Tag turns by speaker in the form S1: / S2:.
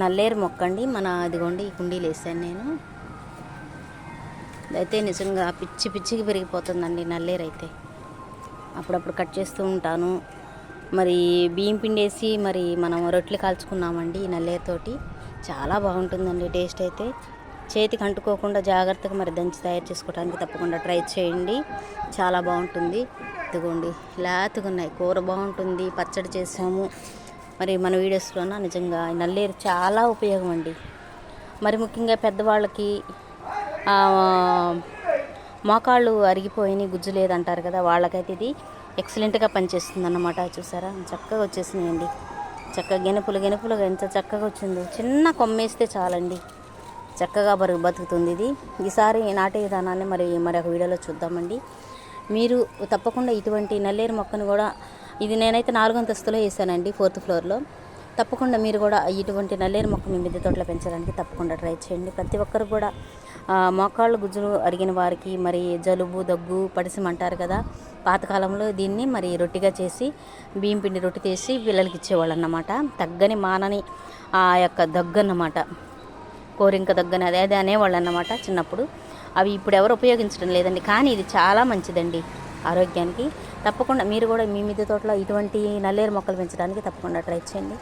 S1: నల్లేరు మొక్కండి. మన అదిగోండి ఈ కుండీలు వేసాను నేను. అయితే నిజంగా పిచ్చి పిచ్చికి పెరిగిపోతుందండి నల్లేరు అయితే. అప్పుడప్పుడు కట్ చేస్తూ ఉంటాను. మరి బియ్యం పిండి వేసి మరి మనం రొట్టెలు కాల్చుకున్నామండి ఈ నల్లేరుతోటి చాలా బాగుంటుందండి టేస్ట్ అయితే. చేతికి అంటుకోకుండా జాగ్రత్తగా మరి దంచి తయారు చేసుకోవడానికి తప్పకుండా ట్రై చేయండి. చాలా బాగుంటుంది. ఇదిగోండి లేతగా ఉన్నాయి కూర బాగుంటుంది. పచ్చడి చేసాము. మరి మన వీడియోస్లోన? నిజంగా ఈ నల్లేరు చాలా ఉపయోగం అండి మరి ముఖ్యంగా పెద్దవాళ్ళకి మోకాళ్ళు అరిగిపోయినాయి గుజ్జు లేదంటారు కదా వాళ్ళకైతే ఇది ఎక్సలెంట్గా పనిచేస్తుంది అన్నమాట చూసారా? చక్కగా వచ్చేసినాయండి. చక్కగా గెనుపులు గెనుపులుగా ఎంత చక్కగా వచ్చిందో. చిన్న కొమ్మేస్తే చాలండి. చక్కగా బరు బతుకుతుంది ఇది. ఈసారి నాటే విధానాన్ని మరి మరొక వీడియోలో చూద్దామండి. మీరు తప్పకుండా ఇటువంటి నల్లేరు మొక్కను కూడా ఇది నేనైతే నాలుగు అంతస్తులో వేసానండి ఫోర్త్ ఫ్లోర్లో. తప్పకుండా మీరు కూడా ఇటువంటి నల్లేరు మొక్క మీ మిద్దె తోటలో పెంచడానికి తప్పకుండా ట్రై చేయండి. ప్రతి ఒక్కరు కూడా మోకాళ్ళు గుజ్జులు అరిగిన వారికి మరి జలుబు దగ్గు పడిసం అంటారు కదా పాతకాలంలో దీన్ని మరి రొట్టిగా చేసి బియ్యం పిండి రొట్టి చేసి పిల్లలకి ఇచ్చేవాళ్ళు అన్నమాట తగ్గని మానని ఆ యొక్క దగ్గు అన్నమాట కోరింక దగ్గని అదే అదే అనేవాళ్ళు అన్నమాట చిన్నప్పుడు. అవి ఇప్పుడు ఎవరు ఉపయోగించడం లేదండి. కానీ ఇది చాలా మంచిదండి. ఆరోగ్యానికి. తప్పకుండా మీరు కూడా మీ మిద్దె తోటలో ఇటువంటి నల్లేరు మొక్కలు పెంచడానికి తప్పకుండా ట్రై చేయండి.